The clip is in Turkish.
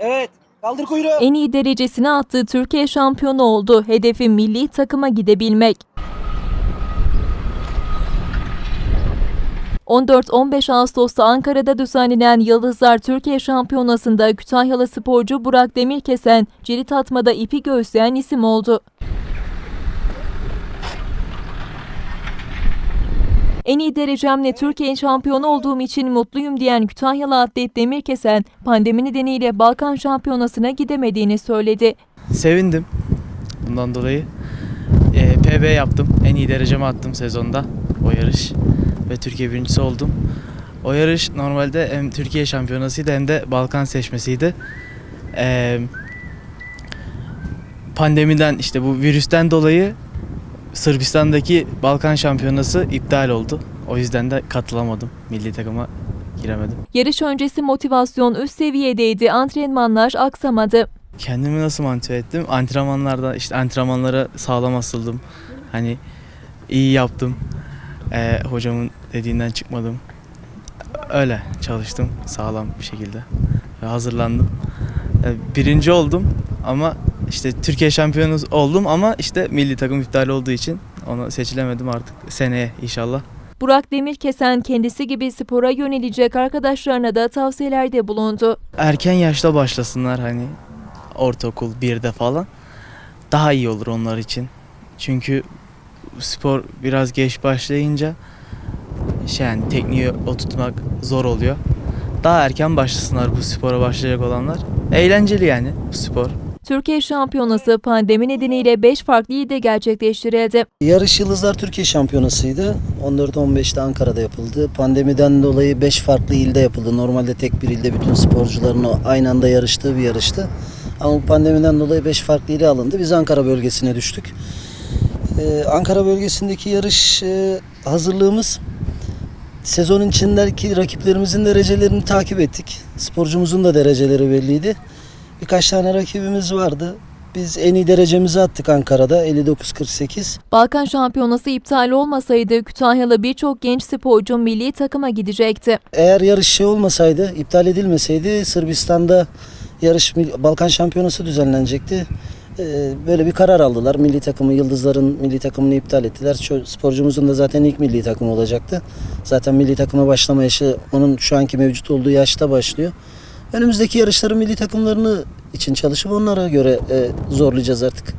Evet. Kaldır kuyruğu. En iyi derecesini attığı Türkiye şampiyonu oldu. Hedefi milli takıma gidebilmek. 14-15 Ağustos'ta Ankara'da düzenlenen Yıldızlar Türkiye Şampiyonası'nda Kütahyalı sporcu Burak Demirkesen, cirit atmada ipi göğüsleyen isim oldu. En iyi derecemle Türkiye şampiyonu olduğum için mutluyum diyen Kütahyalı atlet Demirkesen, pandemi nedeniyle Balkan Şampiyonası'na gidemediğini söyledi. Sevindim bundan dolayı. Ee, PB yaptım. En iyi derecemi attım sezonda o yarış. Ve Türkiye birincisi oldum. O yarış normalde hem Türkiye şampiyonasıydı hem de Balkan seçmesiydi. Ee, pandemiden işte bu virüsten dolayı Sırbistan'daki Balkan şampiyonası iptal oldu. O yüzden de katılamadım. Milli takıma giremedim. Yarış öncesi motivasyon üst seviyedeydi, antrenmanlar aksamadı. Kendimi nasıl motive ettim? Antrenmanlarda işte antrenmanlara sağlam asıldım. Hani iyi yaptım. Ee, hocamın dediğinden çıkmadım. Öyle çalıştım sağlam bir şekilde. Ve hazırlandım. Ee, birinci oldum ama işte Türkiye şampiyonu oldum ama işte milli takım iptal olduğu için onu seçilemedim artık. Seneye inşallah. Burak Demirkesen kendisi gibi spora yönelecek arkadaşlarına da tavsiyelerde bulundu. erken yaşta başlasınlar hani ortaokul 1'de falan daha iyi olur onlar için. Çünkü spor biraz geç başlayınca şey yani tekniği oturtmak zor oluyor. Daha erken başlasınlar bu spora başlayacak olanlar. Eğlenceli yani bu spor. Türkiye şampiyonası pandemi nedeniyle 5 farklı ilde gerçekleştirildi. Yarış Yıldızlar Türkiye Şampiyonası'ydı. 14-15'te Ankara'da yapıldı. Pandemiden dolayı 5 farklı ilde yapıldı. Normalde tek bir ilde bütün sporcuların aynı anda yarıştığı bir yarıştı. Ama pandemiden dolayı 5 farklı ile alındı. Biz Ankara bölgesine düştük. Ee, Ankara bölgesindeki yarış e, hazırlığımız sezon içindeki rakiplerimizin derecelerini takip ettik. Sporcumuzun da dereceleri belliydi. Birkaç tane rakibimiz vardı. Biz en iyi derecemizi attık Ankara'da 59-48. Balkan şampiyonası iptal olmasaydı Kütahyalı birçok genç sporcu milli takıma gidecekti. Eğer yarış şey olmasaydı, iptal edilmeseydi Sırbistan'da yarış Balkan Şampiyonası düzenlenecekti. Ee, Böyle bir karar aldılar. Milli takımı, Yıldızların milli takımını iptal ettiler. Sporcumuzun da zaten ilk milli takımı olacaktı. Zaten milli takıma başlama yaşı onun şu anki mevcut olduğu yaşta başlıyor. Önümüzdeki yarışların milli takımlarını için çalışıp onlara göre e, zorlayacağız artık.